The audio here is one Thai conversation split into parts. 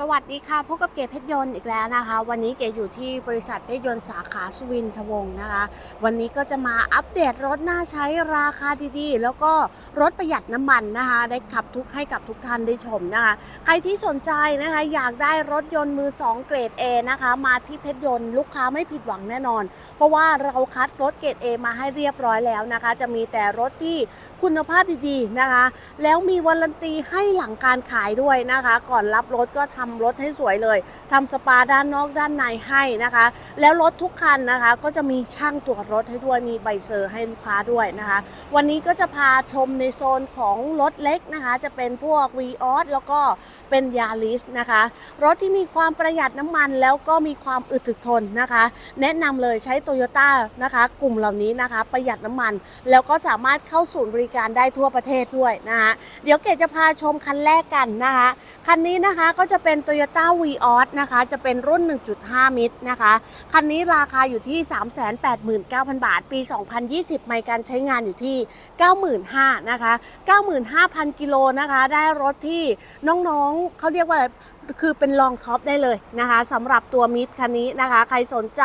สวัสดีค่ะพบกับเกศเพชรยนต์อีกแล้วนะคะ วันนี้เกศอยู่ที่บริษัทเพชรยนต์สาขาสุวินทวงศ์นะคะ วันนี้ก็จะมาอัปเดตรถน่าใช้ราคาดีๆ แล้วก็รถประหยัดน้ำมันนะคะ ได้ขับทุกให้กับทุกท่านได้ชมนะคะ ใครที่สนใจนะคะอยากได้รถยนต์มือ 2 เกรด A นะคะ มาที่เพชรยนต์ลูกค้าไม่ผิดหวังแน่นอน เพราะว่าเราคัดรถเกรด A มาให้เรียบร้อยแล้วนะคะ จะมีแต่รถที่คุณภาพดีๆนะคะ แล้วมีวารันตีให้หลังการขายด้วยนะคะ ก่อนรับรถก็ทำำรถให้สวยเลยทำสปาด้านนอกด้านในให้นะคะ แล้วรถทุกคันนะคะ ก็จะมีช่างตรวจรถให้ด้วยมีใบเซอร์ให้ลูกค้าด้วยนะคะ วันนี้ก็จะพาชมในโซนของรถเล็กนะคะ จะเป็นพวก v ีออสแล้วก็เป็นยาริสนะคะรถที่มีความประหยัดน้ำมันแล้วก็มีความอึดถึกทนนะคะ แนะนำเลยใช้โตโยต้านะคะ กลุ่มเหล่านี้นะคะ ประหยัดน้ำมัน แล้วก็สามารถเข้าศูนย์บริการได้ทั่วประเทศด้วยนะคะเดี๋ยวเกดจะพาชมคันแรกกันนะคะคันนี้นะคะก็จะเป็น Toyota v ีออสนะคะจะเป็นรุ่น 1.5 มิตรนะคะคันนี้ราคาอยู่ที่ 389,000 บาท ปี 2020 ไมล์การใช้งานอยู่ที่ 95,000นะคะ 95,000 กิโลนะคะ ได้รถที่น้องเขาเรียกว่าคือเป็นลองท็อปได้เลยนะคะสำหรับตัวมิตรคันนี้นะคะ ใครสนใจ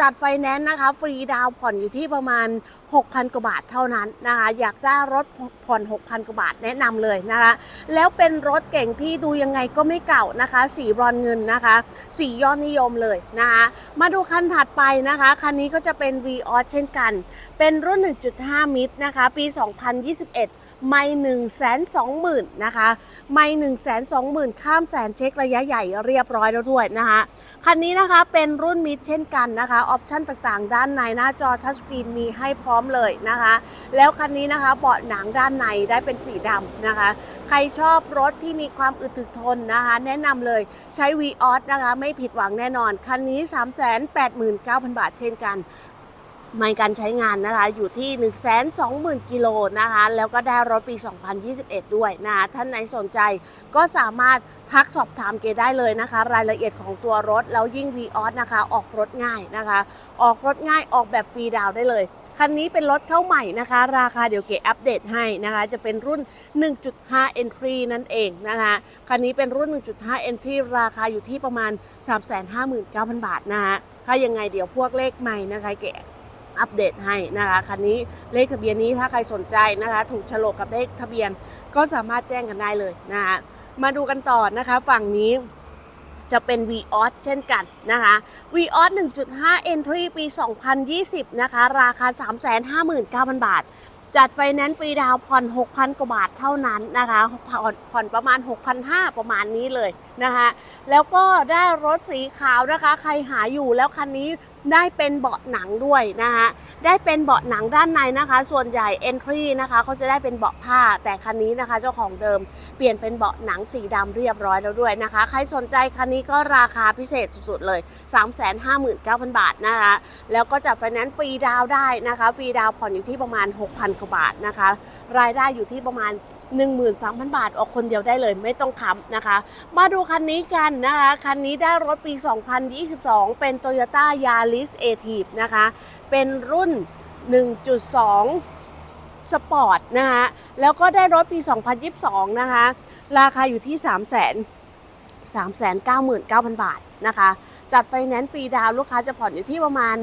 จัดไฟแนนซ์นะคะ ฟรีดาวผ่อนอยู่ที่ประมาณ 6,000 กว่าบาทเท่านั้นนะคะ อยากได้รถผ่อน 6,000 กว่าบาทแนะนำเลยนะคะ แล้วเป็นรถเก่งที่ดูยังไงก็ไม่เก่านะคะ สีบรอนเงินนะคะ สียอดนิยมเลยนะคะ มาดูคันถัดไปนะคะ คันนี้ก็จะเป็น v ีออเช่นกัน เป็นรุ่น 1.5 มิตรนะคะ ปี 2021 ไม่หนึ่งแสนสองหมื่นนะคะ ไม่หนึ่งแสนสองหมื่นข้ามแสนเช็คระยะใหญ่เรียบร้อยแล้วด้วยนะคะคันนี้นะคะเป็นรุ่นมิดเช่นกันนะคะออปชั่นต่างๆ ด้านในหน้าจอทัชสกรีนมีให้พร้อมเลยนะคะ แล้วคันนี้นะคะเบาะหนังด้านในได้เป็นสีดำนะคะ ใครชอบรถที่มีความอึดถึกทนนะคะ แนะนำเลยใช้ v ีออสนะคะ ไม่ผิดหวังแน่นอน คันนี้ 389,000 บาทเช่นกัน ไม่การใช้งานนะคะอยู่ที่ 120,000 กิโลนะคะแล้วก็ได้รถปี 2021 ด้วยนะคะท่านไหนสนใจก็สามารถทักสอบถามเกได้เลยนะคะ รายละเอียดของตัวรถ แล้วยิ่ง v ีออสนะคะ ออกรถง่ายนะคะ ออกรถง่ายออกแบบฟรีดาวได้เลย คันนี้เป็นรถเข้าใหม่นะคะ ราคาเดี๋ยวเก๋อัปเดตให้นะคะ จะเป็นรุ่น 1.5 entry นั่นเองนะคะ คันนี้เป็นรุ่น 1.5 entry ราคาอยู่ที่ประมาณ 359,000 บาทนะคะถ้ายังไงเดี๋ยวพวกเลขใหม่นะคะเก๋ อัปเดตให้นะคะคันนี้เลขทะเบียนนี้ถ้าใครสนใจนะคะ ถูกฉลกกับเลขทะเบียนก็สามารถแจ้งกันได้เลยนะคะมาดูกันต่อนะคะฝั่งนี้จะเป็น v ีออสเช่นกันนะคะ v ีออส1.5 Entry ปี 2020 นะคะ ราคา 359,000 บาท จัดไฟแนนซ์ฟรีดาวน์ผ่อน 6,000 กว่าบาทเท่านั้นนะคะผ่อนผ่อนประมาณ 6,500 ประมาณนี้เลยนะคะ แล้วก็ได้รถสีขาวนะคะ ใครหาอยู่แล้วคันนี้ ได้เป็นเบาะหนังด้วยนะคะได้เป็นเบาะหนังด้านในนะคะ ส่วนใหญ่ Entry นะคะเขาจะได้เป็นเบาะผ้าแต่คันนี้นะคะ เจ้าของเดิมเปลี่ยนเป็นเบาะหนังสีดำเรียบร้อยแล้วด้วยนะคะ ใครสนใจคันนี้ก็ราคาพิเศษสุดๆเลย 359,000 บาทนะคะแล้วก็จัดไฟแนนซ์ฟรีดาวได้นะคะฟรีดาวผ่อนอยู่ที่ประมาณ 6,000กว่าบาทนะคะ รายได้อยู่ที่ประมาณ 13,000 บาท ออกคนเดียวได้เลยไม่ต้องค้ำนะคะ มาดูคันนี้กันนะคะ คันนี้ได้รถปี 2022 เป็น Toyota Yaris a t i v นะคะ เป็นรุ่น 1.2 สปอร์ตนะคะแล้วก็ได้รถปี 2022 นะคะ ราคาอยู่ที่3 0 399,000 บาทนะคะ จัดไฟแนนซ์ฟรีดาวลูกค้าจะผ่อนอยู่ที่ประมาณ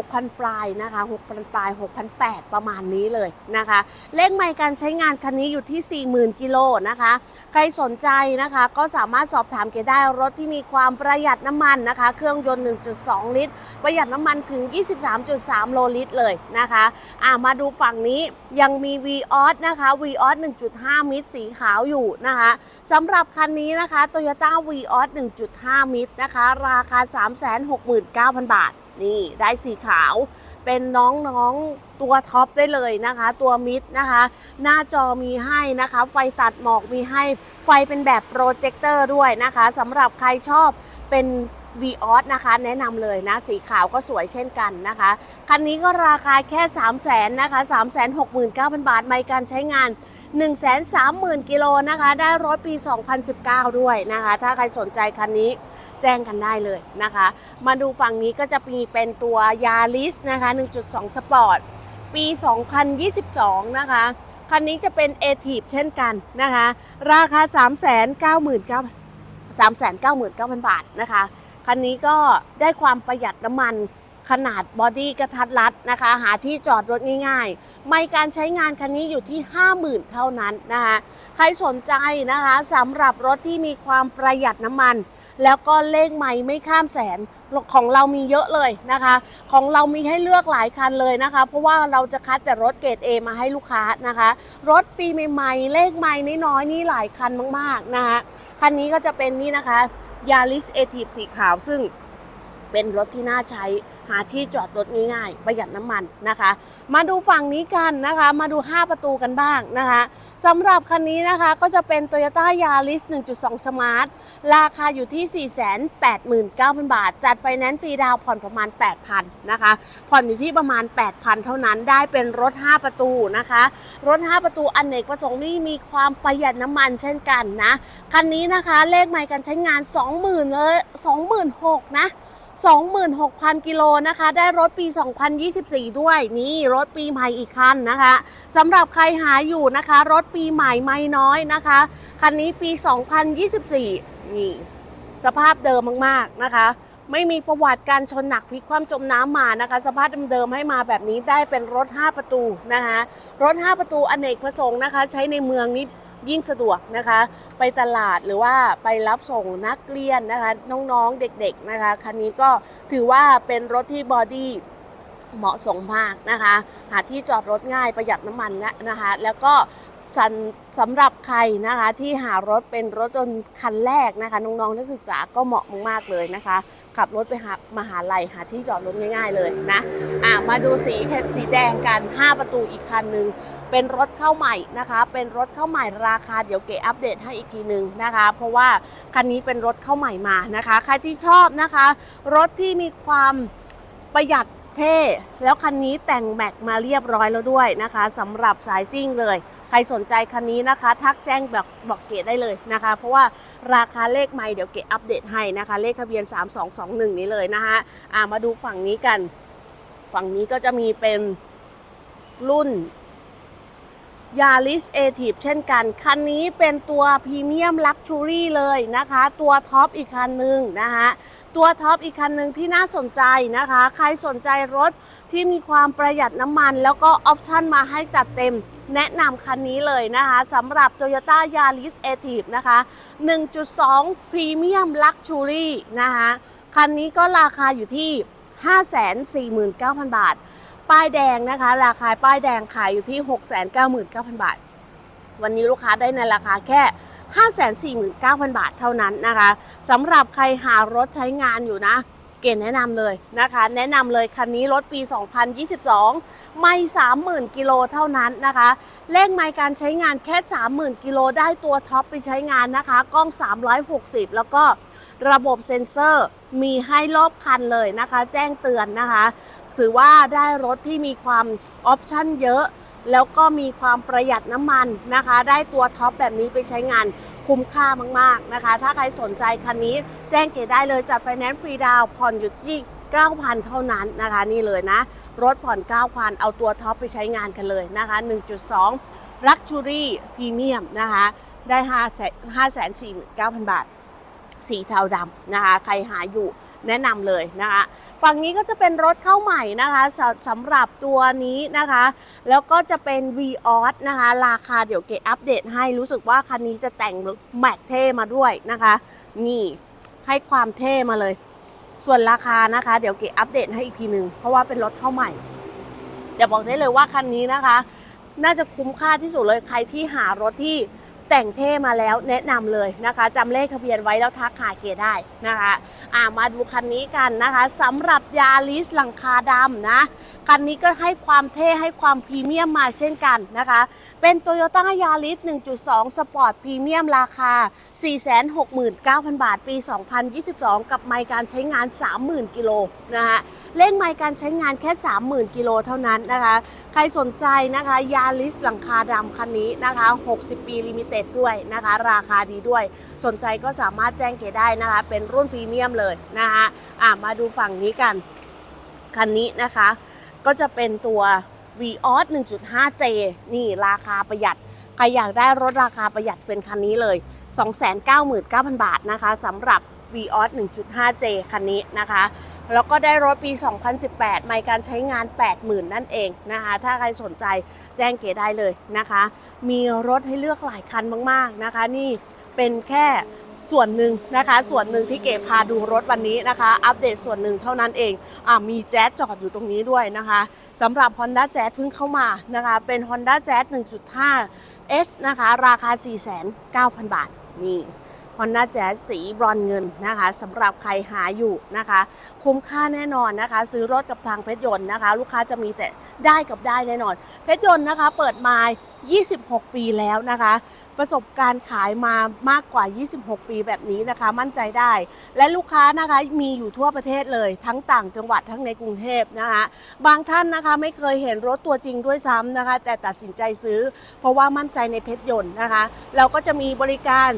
6,000 ปลายนะคะ 6,000 ปลาย 6,800 ประมาณนี้เลยนะคะ เลขไมล์การใช้งานคันนี้อยู่ที่ 40,000 กิโลนะคะ ใครสนใจนะคะก็สามารถสอบถามเกได้รถที่มีความประหยัดน้ำมันนะคะ เครื่องยนต์ 1.2 ลิตร ประหยัดน้ำมันถึง 23.3 โลลิตรเลยนะคะอ่ามาดูฝั่งนี้ยังมี v ีออสนะคะ v ีออส1.5 มิตรสีขาวอยู่นะคะสำหรับคันนี้นะคะ Toyota v ีออส1.5 มิตรนะคะ ราคา 369,000 บาทนี่ได้สีขาวเป็นน้องๆตัวท็อปได้เลยนะคะ ตัวมิดนะคะ หน้าจอมีให้นะคะ ไฟตัดหมอกมีให้ไฟเป็นแบบโปรเจคเตอร์ด้วยนะคะสำหรับใครชอบเป็น v ีออสนะคะ แนะนำเลยนะ สีขาวก็สวยเช่นกันนะคะ คันนี้ก็ราคาแค่ 3 0 0 0 0นนะคะ 369,000 บาท ไม่การใช้งาน 130,000 กิโลนะคะ ได้รถปี 2019 ด้วยนะคะ ถ้าใครสนใจคันนี้ แจ้งกันได้เลยนะคะ มาดูฝั่งนี้ก็จะมีเป็นตัวยา r i สนะคะ 1.2 สปอร์ต ปี 2022 นะคะ คันนี้จะเป็น a t i v เช่นกันนะคะ ราคา399,000 399,000 บาทนะคะ คันนี้ก็ได้ความประหยัดน้ำมันขนาดบอดี้กระทัดรัดนะคะ หาที่จอดรถง่ายๆ ไม่การใช้งานคันนี้อยู่ที่ 50,000 เท่านั้นนะคะ ใครสนใจนะคะสำหรับรถที่มีความประหยัดน้ำมัน แล้วก็เลขไม่ไม่ข้ามแสนของเรามีเยอะเลยนะคะ ของเรามีให้เลือกหลายคันเลยนะคะ เพราะว่าเราจะคัดแต่รถเกรด A มาให้ลูกค้านะคะ รถปีใหม่ๆเลขไม่น้อยๆนี่หลายคันมากๆนะคะคันนี้ก็จะเป็นนี่นะคะยาริสเอทีฟสีขาวซึ่งเป็นรถที่น่าใช้าที่จอดรถง่ายๆ ประหยัดน้ำมันนะคะ มาดูฝั่งนี้กันนะคะ มาดู 5 ประตูกันบ้างนะคะสำหรับคันนี้นะคะก็จะเป็น Toyota Yaris 1.2 Smart ราคาอยู่ที่ 489,000 บาท จัดไฟแนนซ์ฟรีดาวผ่อนประมาณ 8,000นะคะ ผ่อนอยู่ที่ประมาณ 8,000 เท่านั้นได้เป็นรถ 5 ประตูนะคะ รถ 5 ประตูอนเนกประสงค์นี่มีความประหยัดน้ำมันเช่นกันนะ คันนี้นะคะเลขไมล์การใช้งาน 20,000เลย26,000นะ 26,000 กิโลนะคะ ได้รถปี 2024 ด้วย นี่รถปีใหม่อีกคันนะคะสำหรับใครหาอยู่นะคะ รถปีใหม่ไม่น้อยนะคะ คันนี้ปี 2024 นี่ สภาพเดิมมากๆนะคะ ไม่มีประวัติการชนหนักพลิกคว่ำจมน้ำมานะคะ สภาพเดิมๆให้มาแบบนี้ได้เป็นรถ 5 ประตูนะคะ รถ 5 ประตูอเนกประสงค์นะคะ ใช้ในเมืองนี้ ยิ่งสะดวกนะคะ ไปตลาดหรือว่าไปรับส่งนักเรียนนะคะ น้องๆเด็กๆนะคะ คันนี้ก็ถือว่าเป็นรถที่บอดี้เหมาะสมมากนะคะ หาที่จอดรถง่ายประหยัดน้ำมันนะนะคะ แล้วก็ จันสำหรับใครนะคะที่หารถเป็นรถยนต์คันแรกนะคะน้องๆนักศึกษาก็เหมาะมากๆเลยนะคะ ขับรถไปหามหาลัยหาที่จอดรถง่าย ๆเลยนะอะมาดูสีสีแดงกัน 5 ประตูอีกคันหนึ่งเป็นรถเข้าใหม่นะคะ เป็นรถเข้าใหม่ราคาเดี๋ยวเก๋อัปเดตให้อีกทีหนึ่งนะคะ เพราะว่าคันนี้เป็นรถเข้าใหม่มานะคะ ใครที่ชอบนะคะ รถที่มีความประหยัดเท่ แล้วคันนี้แต่งแม็กมาเรียบร้อยแล้วด้วยนะคะสำหรับสายซิ่งเลย ใครสนใจคันนี้นะคะ ทักแจ้งบอกบอกเกดได้เลยนะคะ เพราะว่าราคาเลขไม่เดี๋ยวเกดอัปเดตให้นะคะ เลขทะเบียน 3221 นี้เลยนะคะอ่ามาดูฝั่งนี้กัน ฝั่งนี้ก็จะมีเป็นรุ่นยา r i s a t i v e เช่นกัน คันนี้เป็นตัวพรีเมียมลักชูรี่เลยนะคะ ตัวท็อปอีกคันหนึ่งนะคะ ตัวท็อปอีกคันหนึ่งที่น่าสนใจนะคะ ใครสนใจรถที่มีความประหยัดน้ำมัน แล้วก็ออปชั่นมาให้จัดเต็ม แนะนำคันนี้เลยนะคะสำหรับ Toyota Yaris a t i v e นะคะ 1.2 Premium Luxury นะคะ คันนี้ก็ราคาอยู่ที่ 549,000 บาท ป้ายแดงนะคะ ราคาป้ายแดงขายอยู่ที่ 699,000 บาท วันนี้ลูกค้าได้ในราคาแค่ 549,000 บาทเท่านั้นนะคะสำหรับใครหารถใช้งานอยู่นะ เกณฑ์แนะนำเลยนะคะ แนะนำเลยคันนี้รถปี 2022 ไม่ 30,000 กิโลเท่านั้นนะคะเลขไมล์การใช้งานแค่ 30,000 กิโลได้ตัวท็อปไปใช้งานนะคะ กล้อง 360 แล้วก็ระบบเซ็นเซอร์มีให้รอบคันเลยนะคะ แจ้งเตือนนะคะ ถือว่าได้รถที่มีความออปชั่นเยอะ แล้วก็มีความประหยัดน้ำมันนะคะ ได้ตัวท็อปแบบนี้ไปใช้งานคุ้มค่ามากๆนะคะ ถ้าใครสนใจคันนี้แจ้งเกดได้เลยจัดไฟแนนซ์ฟรีดาวผ่อนอยู่ที่ 9,000 เท่านั้นนะคะนี่เลยนะ รถผ่อน 9,000 เอาตัวท็อปไปใช้งานกันเลยนะคะ 1.2 Luxury Premium นะคะ ได้5 549,000 บาท สีเทาดำนะคะ ใครหาอยู่ แนะนำเลยนะคะฝั่งนี้ก็จะเป็นรถเข้าใหม่นะคะสำสำหรับตัวนี้นะคะ แล้วก็จะเป็น v ีออสนะคะ ราคาเดี๋ยวเกอัปเดตให้รู้สึกว่าคันนี้จะแต่งแม็กเท่มาด้วยนะคะ นี่ให้ความเท่มาเลย ส่วนราคานะคะ เดี๋ยวเกอัปเดตให้อีกทีหนึ่งเพราะว่าเป็นรถเข้าใหม่เดี๋ยวบอกได้เลยว่าคันนี้นะคะ น่าจะคุ้มค่าที่สุดเลยใครที่หารถที่ แต่งเท่มาแล้วแนะนำเลยนะคะจำเลขทะเบียนไว้แล้วทักหาเกียร์ได้นะคะอ่ามาดูคันนี้กันนะคะสำหรับยาริสหลังคาดำนะคันนี้ก็ให้ความเท่ให้ความพรีเมียมมาเช่นกันนะคะ เป็น Toyota Yaris 1.2 Sport Premium ราคา 469,000 บาท ปี 2022 กับไมล์การใช้งาน 30,000 กิโลนะคะ เลขไมล์การใช้งานแค่ 30,000 กิโลเท่านั้นนะคะ ใครสนใจนะคะยาริสหลังคาดำคันนี้นะคะ 60 ปีลิมิเต็ดด้วยนะคะ ราคาดีด้วย สนใจก็สามารถแจ้งเกได้นะคะ เป็นรุ่นพรีเมียมเลยนะคะอะมาดูฝั่งนี้กัน คันนี้นะคะ ก็จะเป็นตัว v ีออส 1.5J นี่ราคาประหยัด ใครอยากได้รถราคาประหยัดเป็นคันนี้เลย 299,000 บาทนะคะสำหรับ v ีออส 1.5J คันนี้นะคะ แล้วก็ได้รถปี 2018 ไม่การใช้งาน 80,000 นั่นเองนะคะ ถ้าใครสนใจแจ้งเก๋ได้เลยนะคะ มีรถให้เลือกหลายคันมากๆนะคะ นี่เป็นแค่ส่วนหนึ่งนะคะ ส่วนหนึ่งที่เก๋พาดูรถวันนี้นะคะ อัปเดตส่วนหนึ่งเท่านั้นเองอ่ามีแจ๊สจอดอยู่ตรงนี้ด้วยนะคะสำหรับ Honda Jazz เพิ่งเข้ามานะคะ เป็น Honda Jazz 1.5 S นะคะ ราคา 4,900บาท นี่ Honda Jazz สีบรอนเงินนะคะสำหรับใครหาอยู่นะคะ คุ้มค่าแน่นอนนะคะ ซื้อรถกับทางเพชรยนต์นะคะ ลูกค้าจะมีแต่ได้กับได้แน่นอน เพชรยนต์นะคะ เปิดมา 26 ปีแล้วนะคะ ประสบการณ์ขายมามากกว่า 26 ปีแบบนี้นะคะ มั่นใจได้ และลูกค้านะคะมีอยู่ทั่วประเทศเลย ทั้งต่างจังหวัดทั้งในกรุงเทพนะคะ บางท่านนะคะไม่เคยเห็นรถตัวจริงด้วยซ้ำนะคะ แต่ตัดสินใจซื้อ เพราะว่ามั่นใจในเพชรยนต์นะคะ เราก็จะมีบริการ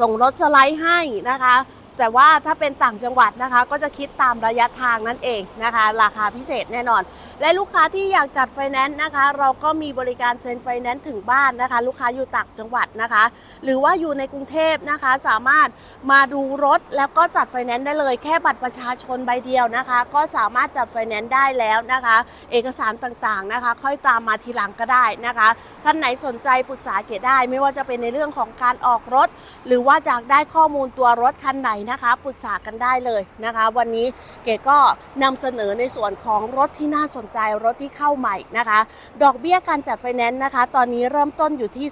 ส่งรถสไลด์ให้นะคะ แต่ว่าถ้าเป็นต่างจังหวัดนะคะ ก็จะคิดตามระยะทางนั่นเองนะคะ ราคาพิเศษแน่นอน และลูกค้าที่อยากจัดไฟแนนซ์นะคะ เราก็มีบริการเซ็นไฟแนนซ์ถึงบ้านนะคะ ลูกค้าอยู่ต่างจังหวัดนะคะ หรือว่าอยู่ในกรุงเทพนะคะ สามารถมาดูรถแล้วก็จัดไฟแนนซ์ได้เลยแค่บัตรประชาชนใบเดียวนะคะ ก็สามารถจัดไฟแนนซ์ได้แล้วนะคะ เอกสารต่างๆนะคะ ค่อยตามมาทีหลังก็ได้นะคะท่านไหนสนใจปรึกษาเกดได้ ไม่ว่าจะเป็นในเรื่องของการออกรถ หรือว่าอยากได้ข้อมูลตัวรถคันไหนนะคะปรึกษากันได้เลยนะคะ วันนี้เก๋ก็นำเสนอในส่วนของรถที่น่าสนใจรถที่เข้าใหม่นะคะ ดอกเบี้ยการจัดไฟแนนซ์นะคะ ตอนนี้เริ่มต้นอยู่ที่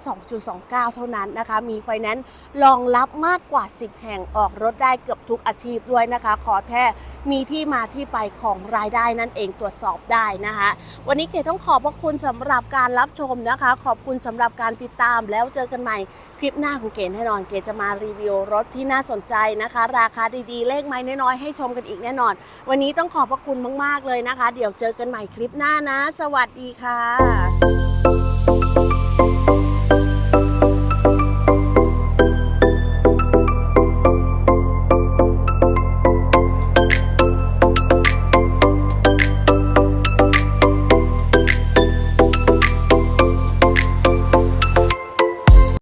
2.29 เท่านั้นนะคะ มีไฟแนนซ์รองรับมากกว่า 10 แห่งออกรถได้เกือบทุกอาชีพด้วยนะคะ ขอแท้มีที่มาที่ไปของรายได้นั่นเองตรวจสอบได้นะคะ วันนี้เกดต้องขอบพระคุณสำหรับการรับชมนะคะ ขอบคุณสำหรับการติดตามแล้วเจอกันใหม่คลิปหน้าของเกดแน่นอนเกดจะมารีวิวรถที่น่าสนใจนะคะ ราคาดีๆ เลขไม้น้อยๆให้ชมกันอีกแน่นอน วันนี้ต้องขอบพระคุณมากๆเลยนะคะ เดี๋ยวเจอกันใหม่คลิปหน้านะ สวัสดีค่ะ